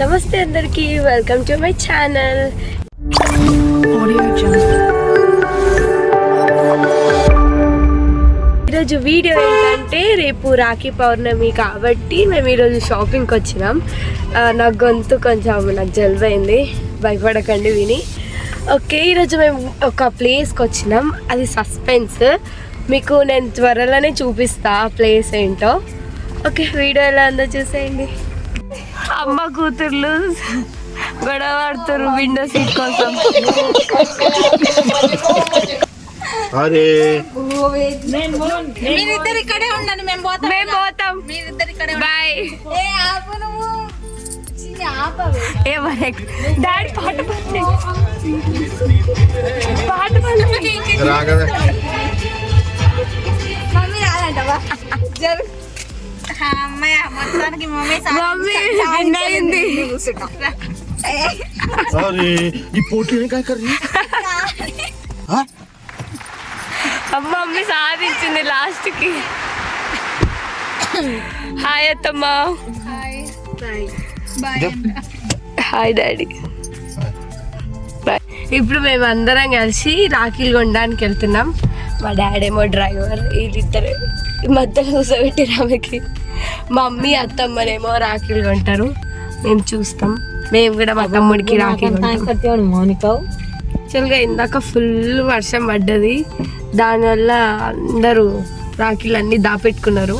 నమస్తే అందరికి welcome to my channel ఈరోజు వీడియో ఏంటంటే రేపు రాఖీ పౌర్ణమి కాబట్టి మేము ఈరోజు షాపింగ్కి వచ్చినాం. నా గొంతు కొంచెం నాకు జలుబైంది. భయపడకండి విని. ఓకే ఈరోజు మేము ఒక ప్లేస్కి వచ్చినాం. అది సస్పెన్స్ మీకు నేను త్వరలోనే చూపిస్తా ఆ ప్లేస్ ఏంటో. ఓకే వీడియో ఎలా ఉందో చూసేయండి. అమ్మ కూతుర్లు గొడవ పడుతున్నారు విండో సీట్ కోసం. అరే. మీరిద్దరు ఇక్కడే ఉండండి మేము పోతాం. మేము పోతాం. మీరిద్దరు ఇక్కడే బాయ్. ఏ ఆపు నువ్వు. డాడీ పాట పాట రాగవే. మమ్మీ రాదంటవా జరు ఆ, అమ్మయ్య మొత్తానికి మమ్మీ సారీ మమ్మీ సాధించింది లాస్ట్కి హాయ్ అత్తమ్మా. Hi daddy. ఇప్పుడు మేము అందరం కలిసి రాఖీలు కొనడానికి వెళ్తున్నాం. మా డాడీ ఏమో డ్రైవర్ వీళ్ళిద్దరు. మధ్యలో కూర్చోబెట్టి ఆమెకి మమ్మీ అత్తమ్మనేమో రాఖీలు కొంటారు. మేము చూస్తాం. మేము కూడా మా తమ్ముడికి రాఖీ కొంటాం. మౌనికావు యాక్చువల్గా ఇందాక ఫుల్ వర్షం పడ్డది. దానివల్ల అందరూ రాఖీలు అన్నీ దాపెట్టుకున్నారు.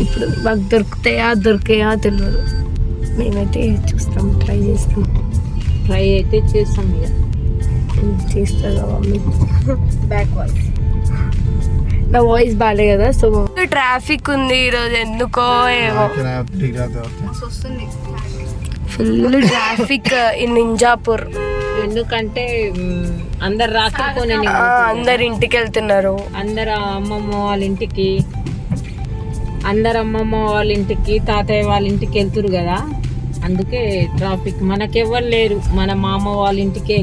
ఇప్పుడు మాకు దొరుకుతాయా దొరికాయా తెలియదు మేమైతే చూస్తాం ట్రై చేస్తాం. ట్రై అయితే చేస్తాం ఇక. చేస్తుందా మమ్మీ. బ్యాక్ వాయిస్ నా వాయిస్ బాగాలే కదా సో ట్రాఫిక్ ఉంది ఈరోజు ఎందుకో ఏమో. Full traffic in Ninjapur. ఎందుకంటే అందరు రాకపోయి అందరు ఇంటికి వెళ్తున్నారు. అందరు అమ్మమ్మ వాళ్ళ ఇంటికి అందరు అమ్మమ్మ వాళ్ళ ఇంటికి తాతయ్య వాళ్ళ ఇంటికి వెళ్తురు కదా. అందుకే ట్రాఫిక్ మనకెవ్వరు లేరు. మన మామ వాళ్ళ ఇంటికి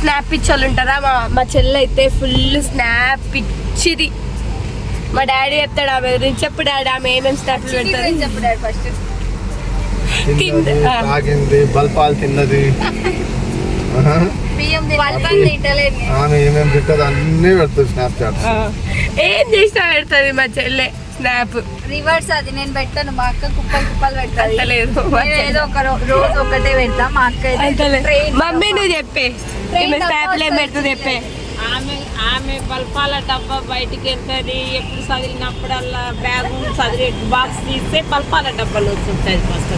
స్నాప్ ఇచ్చాలుంటారా ఉంటారా? మా చెల్లె అయితే ఫుల్ స్నాప్ ఇచ్చిది. మా డాడీ చెప్తాడు ఆమె గురించి చెప్పు డాడీ ఆమె ఏమేమి స్నాప్లు పెడతారు? చెప్పు డాడీ ఫస్ట్. తాగింది బల్పాలు తిన్నది. ఆమె ఏమేమి తింటది అన్నీ పెడుతుంది స్నాప్ చాట్ ఆ, ఏం చేసినా పెడుతుంది మా చెల్లె స్నాప్. రివర్స్ అది నేను పెట్టాను మా అక్క కుప్పలు కుప్పలు నేను ఏదో ఒక రోజు ఒకటే పెడతా మా అక్క మమ్మీ నువ్వు చెప్పే. స్నాప్లు ఏం. పెడుతుంది చెప్పే. ఆమె ఆమె బల్పాల డబ్బా బయటికి వెళ్తుంది. ఎప్పుడు చదివినప్పుడల్లా బ్యాగ్ చదివే బాక్స్ తీస్తే బల్పాల డబ్బాలు వస్తుంటుంది ఫస్ట్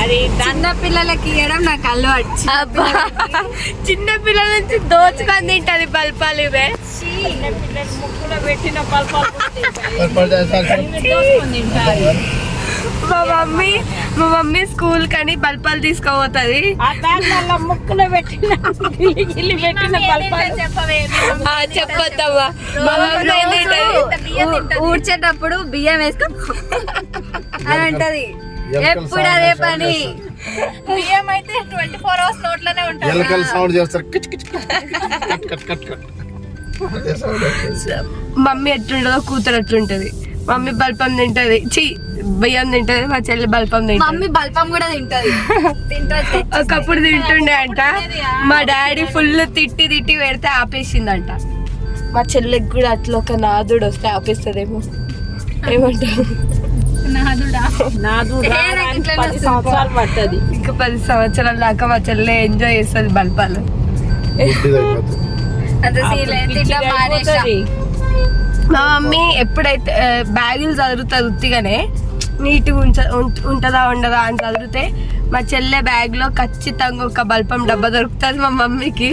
అది చిన్న పిల్లలకి ఇవ్వడం నాకు అలవాటు. చిన్న పిల్లల నుంచి దోచుకొని తింటది బల్పాలు ఇవే. చిన్న పిల్లలు ముక్కులో పెట్టిన బల్పాలు దోచుకొని తింటారు మా మమ్మీ మా మమ్మీ స్కూల్ కని బల్పాలు ముక్కులో పెట్టిన చెప్పొద్దమ్మా. మా మమ్మీ ఊడ్చేటప్పుడు బియ్యం వేసుకొని అని అంటది ఎప్పుడు అదే పని. బియ్యం అయితే ట్వంటీ ఫోర్ అవర్స్ నోట్లోనే ఎలకల ఉంటుంది సౌండ్ చేస్తారు. Cut cut cut cut. Mummy ఎట్లుంటుందో కూతురు ఎట్లుంటది. మమ్మీ బల్పం తింటది. చి బియ్యం తింటది మా చెల్లి బల్పం తింటది. మమ్మీ బల్పం కూడా తింటది. తింటది ఒకప్పుడు తింటుండే అంట. మా డాడీ ఫుల్ తిట్టి తిట్టి పెడితే ఆపేసిందంట. మా చెల్లికి కూడా అట్లా ఒక నాదుడు వస్తే ఆపేస్తుందేమో. ఏమంటావు? పడుతుంది ఇంకా పది సంవత్సరాల దాకా మా చెల్లె ఎంజాయ్ చేస్తుంది బల్పాలు. అంత సీలే తింటా మానేసా. మా మమ్మీ ఎప్పుడైతే బ్యాగులు చదువుతుంది ఉత్తిగానే నీట్గా ఉంచ ఉంట- ఉంటుందా ఉండదా అని చదివితే మా చెల్లె బ్యాగ్లో ఖచ్చితంగా ఒక బల్పం డబ్బా దొరుకుతుంది మా మమ్మీకి.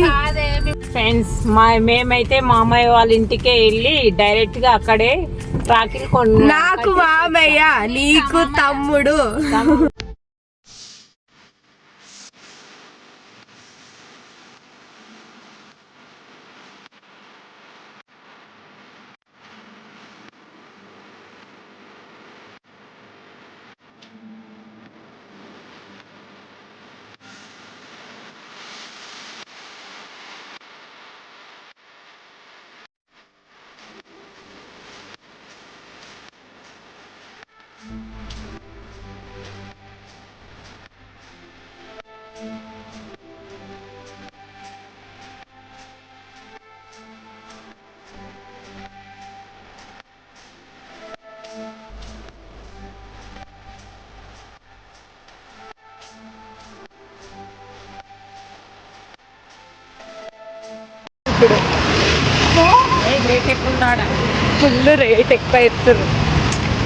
ఫ్రెండ్స్ మా మేమైతే మా అమ్మాయి వాళ్ళ ఇంటికే వెళ్ళి డైరెక్ట్గా అక్కడే రాఖీలు కొన్న నాకు మామయ్య నీకు తమ్ముడు. ఇప్పుడు. ఫుల్ రేట్ ఎక్కువ ఎత్తురు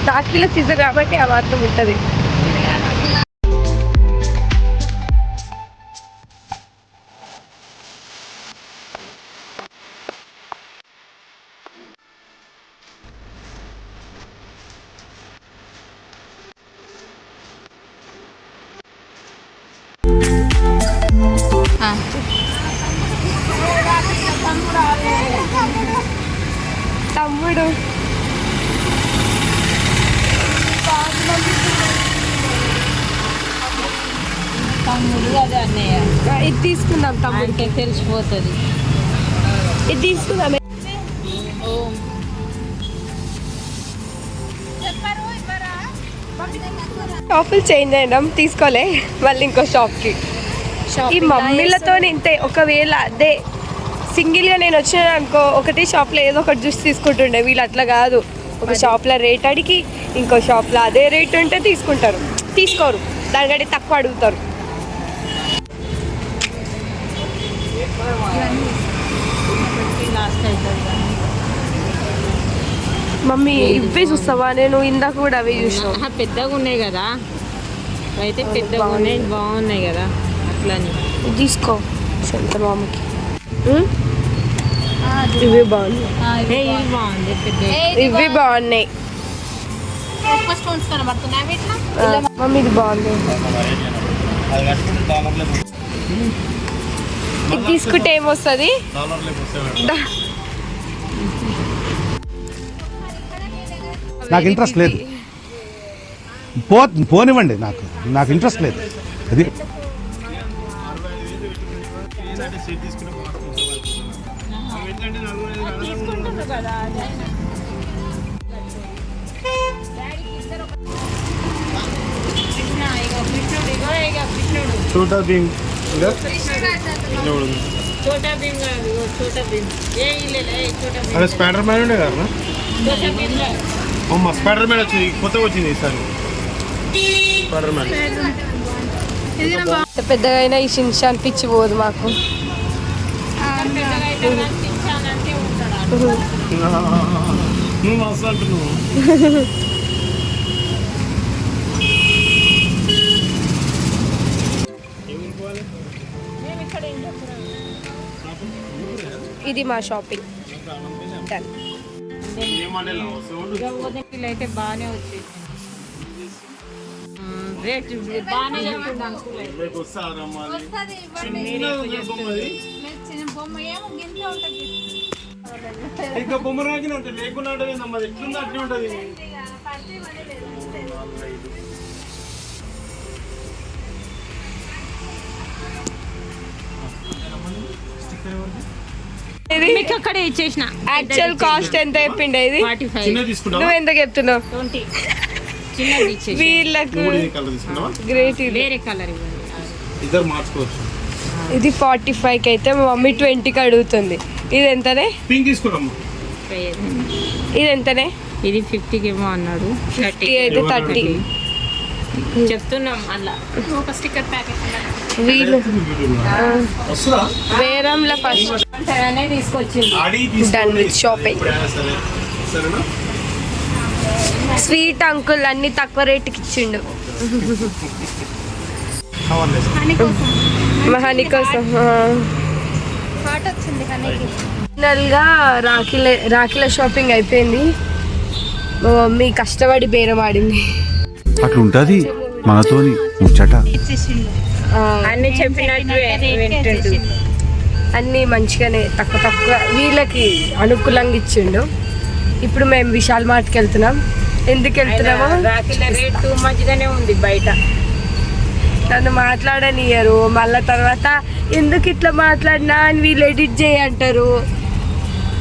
రాఖీల సీజన్ కాబట్టి ఆ మాత్రం ఉంటుంది. తమ్ముడు తమ్ముడు అదే అన్నయ్య. ఇది తీసుకుందాం తమ్ముడు అంటే తెలిసిపోతుంది. ఇది తీసుకుందాం. షాపులు చేంజ్ అయ్యడం తీసుకోలే. మళ్ళీ ఇంకో షాప్కి ఈ మమ్మీలతో ఇంతే ఒకవేళ అదే సింగిల్గా నేను వచ్చిన అనుకో ఒకటి షాప్లో ఏదో ఒకటి చూసి తీసుకుంటుండే. వీళ్ళు అట్లా కాదు. ఒక షాప్లో రేట్ అడిగి ఇంకో షాప్లో అదే రేట్ ఉంటే తీసుకుంటారు. తీసుకోరు. దానికంటే తక్కువ అడుగుతారు. మమ్మీ ఇవే చూస్తావా? నేను ఇందాక కూడా అవే చూసాను. పెద్దగా ఉన్నాయి కదా. అయితే పెద్దగా ఉన్నాయి బాగున్నాయి కదా. అట్లని. ఇది తీసుకో శంకర్ మామకి? ఇవి బాగున్నాయి. ఇవి బాగున్నాయి. మమ్మీ ఇది బాగుంది. ఇది తీసుకుంటే ఏమొస్తుంది? నాకు ఇంట్రెస్ట్ లేదు. పో పోనివ్వండి నాకు నాకు ఇంట్రెస్ట్ లేదు. అది కృష్ణుడు చోటా భీమ్ ఇంకా కృష్ణుడు. చోటా భీమ్ కాదు ఇగో చోటా భీమ్ ఏ ఇల్లే ఏ చోటా భీమ్ అదే స్పైడర్ మ్యాన్ ఉండే కదా చోటా భీమ్ కాదు. అమ్మ స్పైడర్ మ్యాన్ వచ్చింది కొత్తగా వచ్చింది ఈసారి స్పైడర్ మ్యాన్ ఎంత పెద్దగా అయినా ఈ షిన్షా అనిపించి పోదు మాకు పెద్దగా అయితే కనిపించానంటే ఉంటాడు ఆడు. నువ్వు మస్తు అంటున్నావు ఇది మా షాపింగ్. డన్ అయితే బాగానే వచ్చేసింది ఉమ్, రేట్ బాగానే ఇంకా బొమ్మ ఉంటుంది లేకుండా ఉంటుంది ఎట్లుంది అట్లే ఉంటుంది? మీకు అక్కడే ఇచ్చేసిన. యాక్చువల్ కాస్ట్ ఎంత చెప్పిండే ఇది? ఫైవ్ నువ్వు ఎంత చెప్తున్నావు? వీళ్ళకు గ్రేట్ ఇది వేరే కలర్ ఇవ్వండి. ఇద్దరు మార్చుకోవచ్చు. ఇది ఫార్టీ ఫైవ్కి అయితే మా మమ్మీ ట్వంటీకి అడుగుతుంది. ఇది ఎంతనే? పింక్ ఇది ఎంతనే? ఇది ఫిఫ్టీకి ఏమో అన్నాడు. ఫిఫ్టీ అయితే థర్టీ చెప్తున్నాం అలా. ఒక స్టిక్కర్ ప్యాకెట్ వీళ్ళు. వేరంలో ఫస్ట్. తీసుకొచ్చింది. సరేనా? స్వీట్ అంకుల్ అన్ని తక్కువ రేటుకి ఇచ్చిండు. కావాలి మా హనీ కోసం ఫైనల్గా రాఖీల రాఖీల షాపింగ్ అయిపోయింది. మా మమ్మీ కష్టపడి బేరం ఆడింది. అట్లుంటది మనతోని ముచ్చట. ఇచ్చేసిండు. అన్ని చెప్పినట్టు వింటుండు. అన్నీ మంచిగానే తక్కువ తక్కువ వీళ్ళకి అనుకూలంగా ఇచ్చిండు. ఇప్పుడు మేము విశాల్ మార్ట్కి వెళ్తున్నాం. ఎందుకు వెళ్తున్నామో రేట్ టూ మంచిగానే ఉంది బయట. నన్ను మాట్లాడనియరు మళ్ళా తర్వాత ఎందుకు ఇట్లా మాట్లాడినా అని వీళ్ళు ఎడిట్ చేయంటారు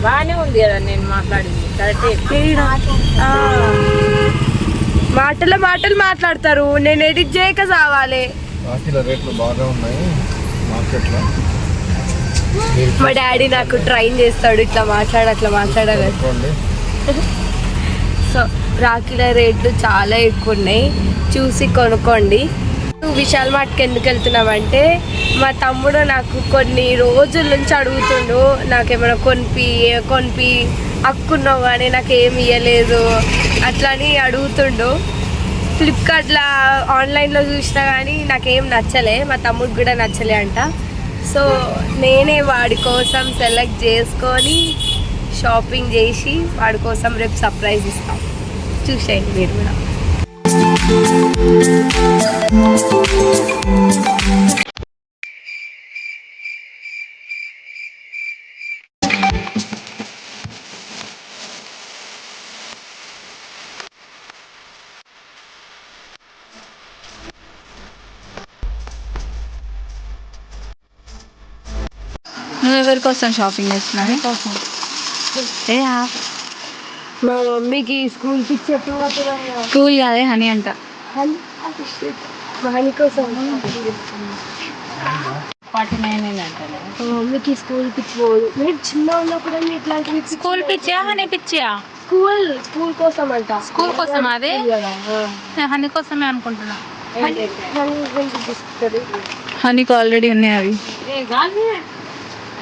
బాగానే ఉంది కదా నేను మాట్లాడింది. కరెక్టే ఆ. మాటల మాటలు మాట్లాడతారు. నేను ఎడిట్ చేయక చావాలి రాఖీల రేట్లు బాగా ఉన్నాయి మార్కెట్లో. మీరు మా డాడీ నాకు ట్రైన్ చేస్తాడు ఇట్లా మాట్లాడు అట్లా మాట్లాడాలి. సో రాఖీల రేట్లు చాలా ఎక్కువ ఉన్నాయి చూసి కొనుక్కోండి. విశాల్ మార్ట్కి ఎందుకు వెళ్తున్నామంటే మా తమ్ముడు నాకు కొన్ని రోజుల నుంచి అడుగుతుండు నాకేమైనా కొనిపి కొనిపి అక్కున్నావు కానీ నాకు ఏమి ఇవ్వలేదు అట్లా అని అడుగుతుండు. ఫ్లిప్కార్ట్లో ఆన్లైన్లో చూసినా కానీ నాకేం నచ్చలే. మా తమ్ముడికి కూడా నచ్చలే అంట. సో నేనే వాడి కోసం సెలెక్ట్ చేసుకొని షాపింగ్ చేసి వాడి కోసం రేపు సర్ప్రైజ్ ఇస్తాం. చూసేయండి మీరు కూడా. ఎవరి కోసం షాపింగ్ చేస్తున్నావు ఏ మా మమ్మీకి స్కూల్ పిచ్చి ఎప్పుడు పోతుందయ్యా? కూల్ కాదే హనీ అంట వాని కోసం మమ్మీకి స్కూల్ పిచ్చి పోదు మీరు చిన్న ఉన్నప్పుడు ఇట్లాంటివి స్కూల్ పిచ్చా హనీ పిచ్చా స్కూల్ స్కూల్ కోసం అంట స్కూల్ కోసం అదే హనీ కోసమే అనుకుంటున్నా హనీ- హనీ. హనీకి ఆల్రెడీ ఉన్నాయి అవి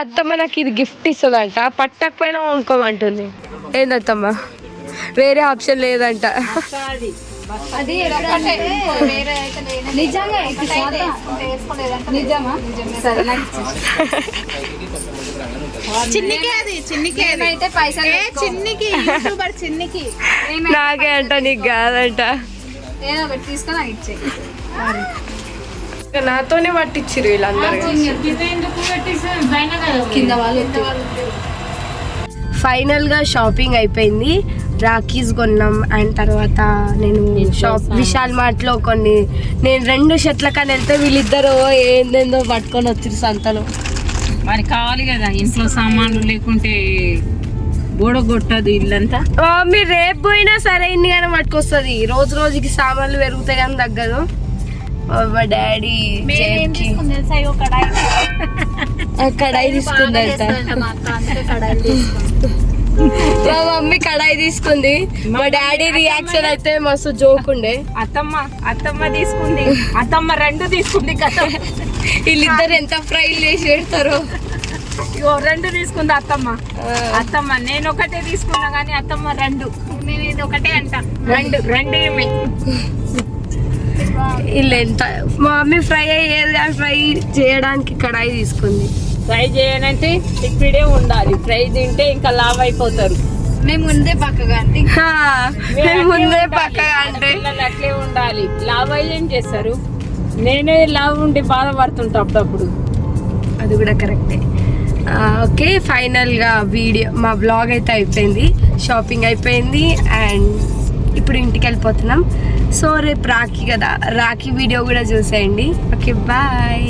అత్తమ్మ నాకు ఇది గిఫ్ట్ ఇస్తుందంట. పట్టకపోయినా వండుకోమంటుంది. ఏందత్తమ్మ? వేరే ఆప్షన్ లేదంట. అది నిజంగా నిజమా? సరే చిన్నికి అది చిన్నికి అయితే పైసలు చిన్నికి? యూట్యూబర్ చిన్నికి? నాకే అంట నీకు కాదంట. ఏదో ఒకటి తీసుకొని నాకు ఇచ్చే నాతోనే పట్టించిరు వీళ్ళందరూ. కింద వాళ్ళు ఎత్తు. ఫైనల్గా షాపింగ్ అయిపోయింది. రాఖీస్ కొన్నాం. అండ్ తర్వాత నేను షాప్ విశాల్ మార్ట్లో కొన్ని నేను రెండు షర్ట్ల కానీ వెళ్తే వీళ్ళిద్దరు ఏందేందో పట్టుకొని వచ్చారు సంతలో. మరి కావాలి కదా ఇంట్లో సామాన్లు లేకుంటే గొట్టదు ఇల్లంతా. మీరు రేపు పోయినా సరే ఇన్ని కానీ పట్టుకొస్తుంది. రోజు రోజుకి సామాన్లు పెరుగుతాయి కానీ తగ్గదు. మా డాడీ జేబుకి ఆ, కడాయి తీసుకుందంట మా మమ్మీ కడాయి తీసుకుంది. మా డాడీ రియాక్షన్ అయితే మస్తు జోక్ ఉండే. అత్తమ్మ అత్తమ్మ తీసుకుంది. అత్తమ్మ రెండు తీసుకుంది కదా. వీళ్ళిద్దరు ఎంత ఫ్రైలు చేసి పెడతారు. ఇగో రెండు తీసుకుంది అత్తమ్మ. అత్తమ్మ నేను ఒకటే తీసుకున్నా కానీ అత్తమ్మ రెండు. నేను ఇది ఒకటే అంట. రెండు రెండు ఏమి. వీళ్ళు ఎంత? మా మమ్మీ ఫ్రై అయ్యేది కానీ ఫ్రై చేయడానికి కడాయి తీసుకుంది. ఫ్రై చేయనంటే లిక్విడే ఉండాలి. ఫ్రై తింటే ఇంకా లావ్ అయిపోతారు. మేము ముందే పక్కగా అంటే మేము ముందే. పక్కగా అంటే. అట్లే ఉండాలి. లావ్ అయ్యి ఏం చేస్తారు? నేనే లావ్ ఉండి బాధపడుతుంటా అప్పుడప్పుడు. అది కూడా కరెక్టే. ఓకే ఫైనల్గా వీడియో మా బ్లాగ్ అయితే అయిపోయింది. షాపింగ్ అయిపోయింది. అండ్ ఇప్పుడు ఇంటికి వెళ్ళిపోతున్నాం. సో రేపు రాఖీ కదా. రాఖీ వీడియో కూడా చూసేయండి. Okay bye.